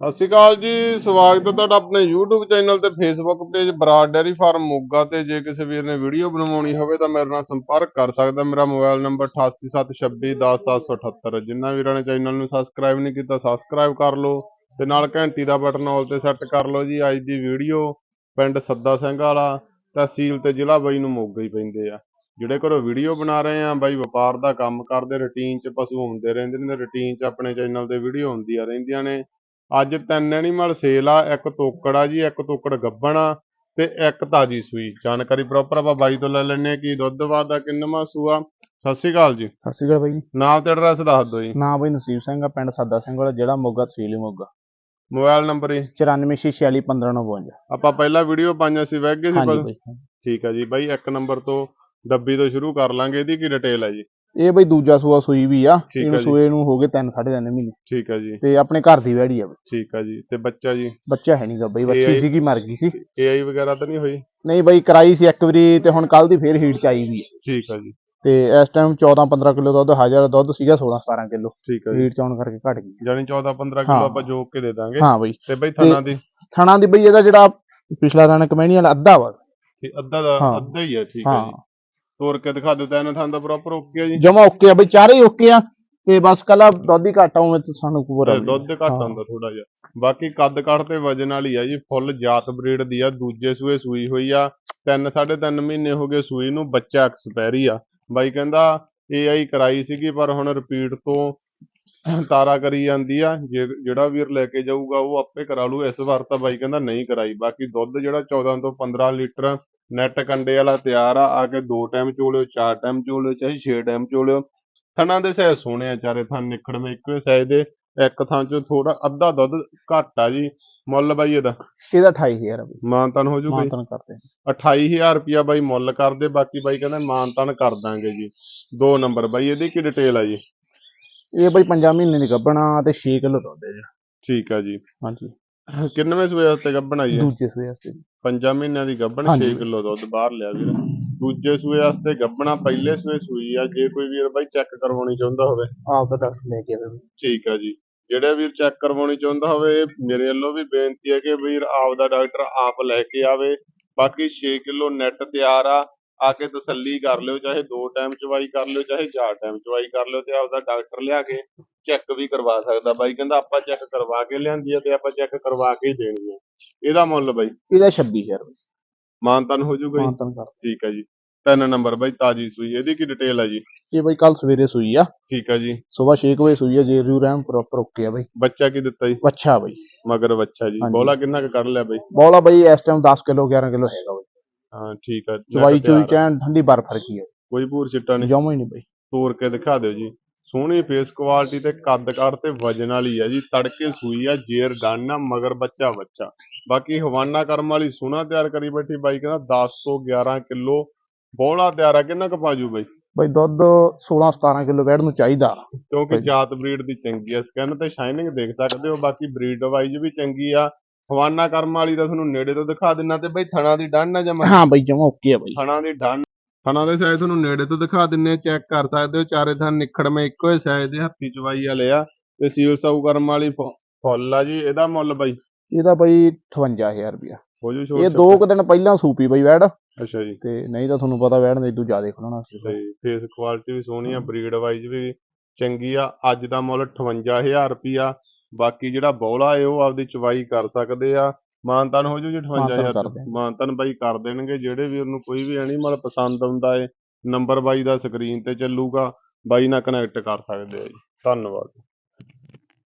ਸਤਿ ਸ਼੍ਰੀ ਅਕਾਲ ਜੀ, ਸਵਾਗਤ ਹੈ ਤੁਹਾਡਾ ਆਪਣੇ YouTube ਚੈਨਲ ਤੇ Facebook page Brar dairy farm Moga ਤੇ। ਜੇ ਕਿਸੇ ਵੀਰ ਨੇ ਵੀਡੀਓ ਬਣਵਾਉਣੀ ਹੋਵੇ ਤਾਂ ਮੇਰੇ ਨਾਲ ਸੰਪਰਕ ਕਰ ਸਕਦਾ। ਮੇਰਾ ਮੋਬਾਈਲ ਨੰਬਰ 8876210778 ਜਿਨ੍ਹਾਂ ਵੀਰਾਂ ਨੇ ਚੈਨਲ ਨੂੰ ਸਬਸਕ੍ਰਾਈਬ ਨਹੀਂ ਕੀਤਾ ਸਬਸਕ੍ਰਾਈਬ ਕਰ ਲਓ ਤੇ ਨਾਲ ਘੰਟੀ ਦਾ ਬਟਨ ਆਲ ਤੇ ਸੈੱਟ ਕਰ ਲਓ ਜੀ। ਅੱਜ ਦੀ ਵੀਡੀਓ ਪਿੰਡ ਸੱਦਾ ਸਿੰਘ ਵਾਲਾ, ਤਹਿਸੀਲ ਤੇ ਜ਼ਿਲ੍ਹਾ ਬਾਈ ਨੂੰ ਮੋਗਾ ਹੀ ਪੈਂਦੇ ਆ। ਜਿਹੜੇ ਘਰੋਂ ਵੀਡੀਓ ਬਣਾ ਰਹੇ ਆ, ਬਾਈ ਵਪਾਰ ਦਾ ਕੰਮ ਕਰਦੇ ਰੁਟੀਨ 'ਚ ਪਸ਼ੂ ਹੁੰਦੇ ਰਹਿੰਦੇ ਨੇ ਰੁਟੀਨ 'ਚ ਆਪਣੇ ਚੈਨਲ ਤੇ ਵੀਡੀਓ ਹੁੰਦੀਆਂ ਰਹਿੰਦੀਆਂ ਨੇ। ਅੱਜ ਤਿੰਨ ਐਨੀਮਲ ਸੇਲ ਆ ਇੱਕ ਤੋਕੜ ਜੀ ਇੱਕ ਤੋਕੜ ਗੱਬਣ ਆ ਤੇ ਇੱਕ ਤਾਜੀ ਸੂਈ। ਜਾਣਕਾਰੀ ਪ੍ਰੋਪਰ ਆਪਾਂ ਬਾਈ ਤੋਂ ਲੈ ਲੈਣੇ ਕਿ ਦੁੱਧ ਵਾਦਾ ਕਿੰਨਵਾਂ ਸੂਆ? ਸਤਿ ਸ਼੍ਰੀ ਅਕਾਲ ਜੀ। ਸਤਿ ਸ਼੍ਰੀ ਅਕਾਲ ਬਾਈ। ਨਾਮ ਤੇ ਐਡਰੈਸ ਦੱਸ ਦਿਓ ਜੀ। ਨਾਮ ਬਾਈ ਨਸੀਬ ਸਿੰਘ ਆ ਪਿੰਡ ਸਾਦਾ ਸਿੰਘ ਵਾਲਾ ਜਿਹੜਾ ਮੋਗਾ ਤਹਿਸੀਲ ਮੋਗਾ। ਮੋਬਾਈਲ ਨੰਬਰ ਜੀ। 94461592 ਆਪਾਂ ਪਹਿਲਾਂ ਵੀਡੀਓ ਪਾਈਆਂ ਸੀ ਵਹਿ ਗਏ ਸੀ ਠੀਕ ਆ ਜੀ ਬਾਈ ਇੱਕ ਨੰਬਰ ਤੋਂ ਡੱਬੀ ਤੋਂ ਸ਼ੁਰੂ ਕਰ ਲਾਂਗੇ ਇਹਦੀ ਕੀ ਡਿਟੇਲ ਹੈ ਜੀ? ਇਹ ਬਾਈ ਦੂਜਾ ਸੂਆ ਸੂਈ ਵੀ ਆ ਠੀਕ ਆ ਇਹਨੂੰ ਜੀ। ਸੂਏ ਨੂੰ ਹੋ ਗਏ 3 3.5 ਮਹੀਨੇ। ਠੀਕ ਆ ਜੀ। ਤੇ ਆਪਣੇ ਘਰ ਦੀ ਵੈੜੀ ਆ ਬਾਈ। ਠੀਕ ਆ ਜੀ। ਤੇ ਬੱਚਾ ਜੀ? ਬੱਚਾ ਹੈ ਨਹੀਂਗਾ ਬਾਈ ਇਹ ਬੱਚੀ ਆਈ- ਸੀਗੀ ਮਰ ਗਈ ਸੀ। ਏਆਈ ਵਗੈਰਾ ਤਾਂ ਨਹੀਂ ਹੋਈ? ਨਹੀਂ ਬਾਈ ਕਰਾਈ ਸੀ ਇੱਕ ਵਾਰੀ ਤੇ ਹੁਣ ਕੱਲ ਦੀ ਫੇਰ ਹੀਟ ਚ ਆਈ ਵੀ ਆ। ਠੀਕ ਆ ਜੀ। ਤੇ ਇਸ ਟਾਈਮ 14 15 ਕਿਲੋ ਦੁੱਧ ਹਾਜ਼ਰ ਦੁੱਧ ਸੀਗਾ 16 17 ਕਿਲੋ। ਠੀਕ ਆ ਜੀ। ਹੀਟ ਚ ਆਉਣ ਕਰਕੇ ਘਟ ਗਈ ਜਾਨੀ 14 15 ਹਾਂ। ਕਿਲੋ ਆਪਾਂ ਜੋਕ ਕੇ ਦੇ ਦਾਂਗੇ। ਹਾਂ ਬਾਈ। ਤੇ ਬਾਈ ਥਣਾ ਦੀ? ਥਣਾ ਦੀ ਬਾਈ ਇਹਦਾ ਜਿਹੜਾ ਪਿਛਲਾ ਰਣ ਕਮੈਣੀ ਵਾਲਾ ਅੱਧਾ ਵਾ। ਠੀਕ, ਅੱਧਾ ਦਾ ਹਾਂ। ਅੱਧਾ ਹੀ ਆ ਠੀਕ ਆ ਹਾਂ। ਜੀ। ਤੋਰ ਕੇ ਦਿਖਾ ਦਿਓ ਤਾਂ ਇਹਨਾਂ ਥਾਂ ਦਾ ਪ੍ਰੋਪਰ ਓਕੇ ਆ ਜੀ। ਜਮਾ ਓਕੇ ਆ ਬਾਈ ਚਾਰੇ ਹੀ ਓਕੇ ਆ ਤੇ ਬਸ ਕੱਲਾ ਦੁੱਧ ਹੀ ਘੱਟ ਆਉਂ ਤੇ ਸਾਨੂੰ ਪੂਰਾ ਤੇ ਦੁੱਧ ਘੱਟ ਆਉਂਦਾ ਥੋੜਾ ਜਿਹਾ। ਬਾਕੀ ਕੱਦ ਕੱਟ ਤੇ ਵਜਨ ਵਾਲੀ ਆ ਜੀ ਫੁੱਲ ਜਾਤ ਬਰੀਡ ਦੀ ਆ ਦੂਜੇ ਸੂਏ ਸੂਈ ਹੋਈ ਆ ਤਿੰਨ ਸਾਢੇ ਤਿੰਨ ਮਹੀਨੇ ਹੋ ਗਏ ਸੂਈ ਨੂੰ ਬੱਚਾ ਐਕਸਪੈਰੀ ਆ। ਬਾਈ ਕਹਿੰਦਾ ਏਆਈ ਕਰਾਈ ਸੀਗੀ ਪਰ ਹੁਣ ਰਿਪੀਟ ਤੋਂ ਤਾਰਾ ਕਰੀ ਜਾਂਦੀ ਆ ਜੇ ਜਿਹੜਾ ਵੀਰ ਲੈ ਕੇ ਜਾਊਗਾ ਉਹ ਆਪੇ ਕਰਾ ਲੂ। ਇਸ ਵਾਰ ਤਾਂ ਬਾਈ ਕਹਿੰਦਾ ਨਹੀਂ ਕਰਾਈ। ਬਾਕੀ ਦੁੱਧ ਜਿਹੜਾ 14 ਤੋਂ 15 ਲੀਟਰ ਨੈਟ ਕੰਡੇ ਵਾਲਾ ਤਿਆਰ ਆ ਆ ਕੇ ਦੋ ਟਾਈਮ ਚੋਲਿਓ ਚਾਰ ਟਾਈਮ ਚੋਲਿਓ ਚਾਹੇ 6 ਟਾਈਮ ਚੋਲਿਓ। ਥਣਾਂ ਦੇ ਸਹਿ ਸੋਹਣੇ ਆ ਚਾਰੇ ਥਣ ਨਿਖੜਵੇਂ ਇੱਕੋ ਸਾਈਜ਼ ਦੇ। ਇੱਕ ਥਾਂ ਚ ਥੋੜਾ ਅੱਧਾ ਦੁੱਧ ਘੱਟ ਆ ਜੀ। ਮੁੱਲ ਬਾਈ ਇਹਦਾ? ਇਹਦਾ 28000 ਆ ਬਾਈ। ਮਾਨਤਨ ਹੋ ਜੂਗਾ ਮਾਨਤਨ ਕਰਦੇ ਆ। 28000 ਰੁਪਿਆ ਬਾਈ ਮੁੱਲ ਕਰਦੇ ਬਾਕੀ ਬਾਈ ਕਹਿੰਦਾ ਮਾਨਤਨ ਕਰ ਦਾਂਗੇ ਜੀ। ਦੋ ਨੰਬਰ ਬਾਈ ਇਹਦੀ ਕੀ ਡਿਟੇਲ ਆ ਜੀ? ਇਹ ਬਾਈ 5 ਮਹੀਨੇ ਦੀ ਗੱਭਣਾ ਤੇ 6 ਕਿਲੋ ਦੁੱਧ ਹੈ ਜੀ। ਠੀਕ ਆ ਜੀ। ਹਾਂਜੀ। ਕਿੰਨਵੇਂ ਸੂਏ ਉੱਤੇ ਗੱਭਣ ਆਈ ਹੈ ਦੂਜੇ ਸੂਏ ਵਾਸਤੇ। ਜੀ। ਪੰਜਾਂ ਮਹੀਨਿਆਂ ਦੀ ਗੱਭਣ ਹਾਂਜੀ। 6 ਕਿਲੋ ਦੁੱਧ ਬਾਹਰ ਲਿਆ ਵੀਰ। ਦੂਜੇ ਸੂਏ ਵਾਸਤੇ ਗੱਭਣਾ ਪਹਿਲੇ ਸੂਏ ਸੂਈ ਆ। ਜੇ ਕੋਈ ਵੀਰ ਬਾਈ ਚੈੱਕ ਕਰਵਾਉਣੀ ਚਾਹੁੰਦਾ ਹੋਵੇ। ਆਪ ਦਾ ਡਾਕਟਰ ਲੈ ਕੇ ਆਵੇ। ਬਾਈ। ਠੀਕ ਆ ਜੀ। ਜਿਹੜੇ ਵੀਰ ਚੈੱਕ ਕਰਵਾਉਣੀ ਚਾਹੁੰਦਾ ਹੋਵੇ ਮੇਰੇ ਵੱਲੋਂ ਵੀ ਬੇਨਤੀ ਹੈ ਕਿ ਵੀਰ ਆਪ ਦਾ ਡਾਕਟਰ ਆਪ ਲੈ ਕੇ ਆਵੇ। ਬਾਕੀ 6 ਕਿਲੋ ਨੈਟ ਤਿਆਰ ਆ। ਆ ਕੇ ਤਸੱਲੀ ਕਰ ਲਿਓ ਚਾਹੇ ਦੋ ਟਾਈਮ ਚਵਾਈ ਕਰ ਲਿਓ ਚਾਹੇ ਚਾਰ ਟਾਈਮ ਚਵਾਈ ਕਰ ਲਿਓ ਤੇ ਆਪਦਾ ਡਾਕਟਰ ਲਿਆ ਕੇ ਚੈੱਕ ਵੀ ਕਰਵਾ ਸਕਦਾ। ਬਾਈ ਕਹਿੰਦਾ ਆਪਾਂ ਚੈੱਕ ਕਰਵਾ ਕੇ ਲਿਆਂਦੀ ਆ ਤੇ ਆਪਾਂ ਚੈੱਕ ਕਰਵਾ ਕੇ ਹੀ ਦੇਣੀ ਆ। ਇਹਦਾ ਮੁੱਲ ਬਾਈ? ਇਹਦਾ 26000 ਬਾਈ। ਮਾਨਤਨ ਹੋ ਜਾਊਗਾ ਜੀ? ਮਾਨਤਨ ਕਰ ਠੀਕ ਆ ਜੀ। ਤਿੰਨ ਨੰਬਰ ਬਾਈ ਤਾਜੀ ਸੂਈ। ਇਹਦੀ ਕੀ ਡਿਟੇਲ ਆ ਜੀ? ਇਹ ਬਾਈ ਕੱਲ ਸਵੇਰੇ ਸੂਈ ਆ। ਠੀਕ ਆ ਜੀ। ਸਵੇਰ 6 ਵਜੇ ਸੂਈ ਆ ਜੇ ਰੂ ਰਹਿਮ ਪ੍ਰੋਪਰ ਓਕੇ ਆ ਬਾਈ। ਬੱਚਾ ਕੀ ਦਿੱਤਾ ਜੀ? ਅੱਛਾ ਬਾਈ। ਮਗਰ ਬੱਚਾ ਜੀ। ਬੋਲਾ ਕਿੰਨਾ ਕੁ ਕੱਢ ਲਿਆ ਬਾਈ? ਬੋਲਾ ਬਾਈ ਇਸ ਟਾਈਮ 10 ਕਿਲੋ 11 ਕਿਲੋ ਹੈਗਾ ਬਾਈ। ਹਾਂ ਠੀਕ ਆ ਚਵਾਈ ਚੂਈ ਤਿਆਰ ਆ। ਚੈਨ ਠੰਡੀ ਬਰਫ ਰਖੀ ਆ। ਕੋਈ ਭੂਰ ਚਿੱਟਾ ਨਹੀਂ। ਜਮਾ ਹੀ ਨਹੀਂ ਬਾਈ। ਤੋੜ ਕੇ ਦਿਖਾ ਦਿਓ ਜੀ। ਸੋਹਣੀ ਫੇਸ ਕੁਆਲਿਟੀ ਤੇ ਕੱਦ ਕਾਠ ਤੇ ਵਜਨ ਵਾਲੀ ਆ ਜੀ। ਤੜਕੇ ਸੂਈ ਆ ਜੇਰ ਡਾਨਾ ਮਗਰ ਬੱਚਾ ਬੱਚਾ। ਬਾਕੀ ਹਵਾਨਾ ਕਰਮ ਵਾਲੀ ਸੋਹਣਾ ਤਿਆਰ ਕਰੀ ਬੈਠੀ ਬਾਈ ਕਹਿੰਦਾ 10 ਤੋਂ 11 ਕਿਲੋ। ਬੋਲਾ ਤਿਆਰ ਆ ਕਿੰਨਾ ਕੁ ਪਾਜੂ ਬਾਈ? ਬਾਈ ਦੁੱਧ 16 17 ਕਿਲੋ ਵੈੜ ਨੂੰ ਚਾਹੀਦਾ। ਕਿਉਂਕਿ। ਜਾਤ ਬਰੀਡ ਦੀ ਚੰਗੀ ਆ ਸਕਿਨ ਤੇ ਸ਼ਾਈਨਿੰਗ ਦੇਖ ਸਕਦੇ ਹੋ। ਬਾਕੀ ਬਰੀਡ ਵਾਈਜ਼ ਵੀ ਚੰਗੀ ਆ। ਹਵਾਨਾ ਕਰਮ ਵਾਲੀ ਦਾ ਤੁਹਾਨੂੰ ਨੇੜੇ ਤੋਂ ਦਿਖਾ ਦਿੰਨਾ ਤੇ ਬਾਈ ਥਣਾ ਦੀ ਡੰਨ ਆ ਜਮਾ ਹਾਂ ਬਾਈ ਜਮਾ ਓਕੇ ਆ ਬਾਈ। ਥਣਾ ਦੀ ਡੰਨ ਥਣਾ ਦੇ ਸਾਈਜ਼ ਤੁਹਾਨੂੰ ਨੇੜੇ ਤੋਂ ਦਿਖਾ ਦਿੰਨੇ ਚੈੱਕ ਕਰ ਸਕਦੇ ਹੋ ਚਾਰੇ ਥਣ ਨਿਖੜਵੇਂ ਇੱਕੋ ਹੀ ਸਾਈਜ਼ ਦੇ ਹੱਥੀ ਚਵਾਈ ਵਾਲੇ ਆ। ਤੇ ਸੀਲ ਸਾਊ ਕਰਮ ਵਾਲੀ ਫੁੱਲ ਆ ਜੀ ਇਹਦਾ ਮੁੱਲ ਬਾਈ। ਇਹਦਾ ਬਾਈ 58000 ਰੁਪਿਆ ਹੋ ਜੂ ਇਹ ਦੋ ਕੁ ਦਿਨ ਪਹਿਲਾਂ ਸੂਪੀ ਬਾਈ ਵੈੜ। ਅੱਛਾ ਜੀ। ਤੇ ਨਹੀਂ ਤਾਂ ਤੁਹਾਨੂੰ ਪਤਾ ਵੈੜ ਨੇ ਇਦੋਂ ਜ਼ਿਆਦਾ ਖੜਨਾ ਸੀ ਸਹੀ ਫੇਸ ਕੁਆਲਿਟੀ ਵੀ ਸੋਹਣੀ ਆ ਬਰੀਡ ਵਾਈਜ਼ ਵੀ ਚੰਗੀ ਆ। ਅੱਜ ਦਾ ਮੁੱਲ 58000 ਰੁਪਿਆ ਬਾਕੀ ਜਿਹੜਾ ਬੌਲਾ ਏ ਉਹ ਆਪਦੀ ਚਵਾਈ ਕਰ ਸਕਦੇ ਆ। ਮਾਨਤਨ ਹੋ ਜੂ ਜੀ ਮਾਨਤਾਨ 58000 ਕਰ ਦੇਣਗੇ। ਮਾਨਤਨ ਬਾਈ ਕਰ ਦੇਣਗੇ ਜਿਹੜੇ ਵੀਰ ਨੂੰ ਕੋਈ ਵੀ ਐਨੀਮਲ ਪਸੰਦ ਆਉਂਦਾ ਏ ਨੰਬਰ ਬਾਈ ਦਾ ਸਕਰੀਨ ਤੇ ਚੱਲੂਗਾ। ਬਾਈ ਨਾਲ ਕਨੈਕਟ ਕਰ ਸਕਦੇ ਆ ਜੀ। ਧੰਨਵਾਦ।